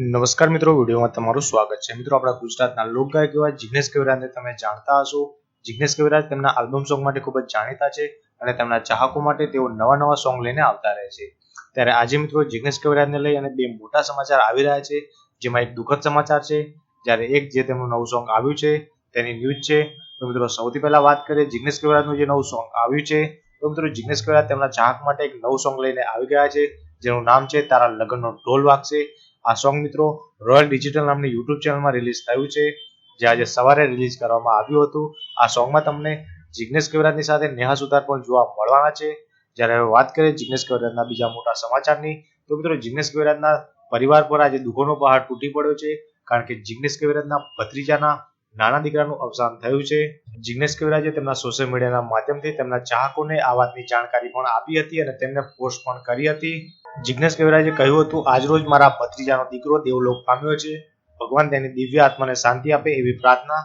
નમસ્કાર મિત્રો, વિડીયોમાં તમારું સ્વાગત છે. મિત્રો, આપણા ગુજરાતના લોકગાયક એવા જિગ્નેશ કવિરાજને તમે જાણતા હશો. જિગ્નેશ કવિરાજ તેમના આલ્બમ સોંગ માટે ખૂબ જ જાણીતા છે અને તેમના ચાહકો માટે તેઓ નવા નવા સોંગ લઈને આવતા રહે છે. ત્યારે આજે મિત્રો જિગ્નેશ કવિરાજને લઈ અને બે મોટા સમાચાર આવી રહ્યા છે. જેમાં એક દુઃખદ સમાચાર છે. જ્યારે એક જે તેમનું નવું સોંગ આવ્યું છે, તેની ન્યૂઝ છે. તો મિત્રો, સૌથી પહેલા વાત કરીએ જિગ્નેશ કવિરાજનું જે નવું સોંગ આવ્યું છે. તો મિત્રો, જિગ્નેશ કવિરાજ તેમના ચાહક માટે એક નવું સોંગ લઈને આવી ગયા છે. જેનું નામ છે તારા લગ્નનો ઢોલ વાગશે. આ સોંગ મિત્રો રોયલ ડિજિટલ નામની યુટ્યુબ ચેનલમાં રિલીઝ થયું છે. જે આજે સવારે રિલીઝ કરવામાં આવ્યું હતું. આ સોંગમાં તમને જિગ્નેશ કવિરાજની સાથે નેહા સુધાર પણ જોવા મળવાના છે. જ્યારે હવે વાત કરીએ જિગ્નેશ કવિરાજના બીજા મોટા સમાચારની, તો મિત્રો જિગ્નેશ કવિરાજના પરિવાર પર આજે દુઃખોનો પહાડ તૂટી પડ્યો છે. કારણ કે જિગ્નેશ કવિરાજના ભત્રીજાના નાના દીકરાનું અવસાન થયું છે. જિગ્નેશ કવિરાજે તેમના સોશિયલ મીડિયાના માધ્યમથી તેમના ચાહકોને આ વાતની જાણકારી પણ આપી હતી અને તેમને પોસ્ટ પણ કરી હતી. જિગ્નેશ કવિરાજે કહ્યું હતું આજરોજ મારા ભત્રીજાનો દીકરો દેવલોક પામ્યો છે. ભગવાન તેની દિવ્ય આત્માને શાંતિ આપે એવી પ્રાર્થના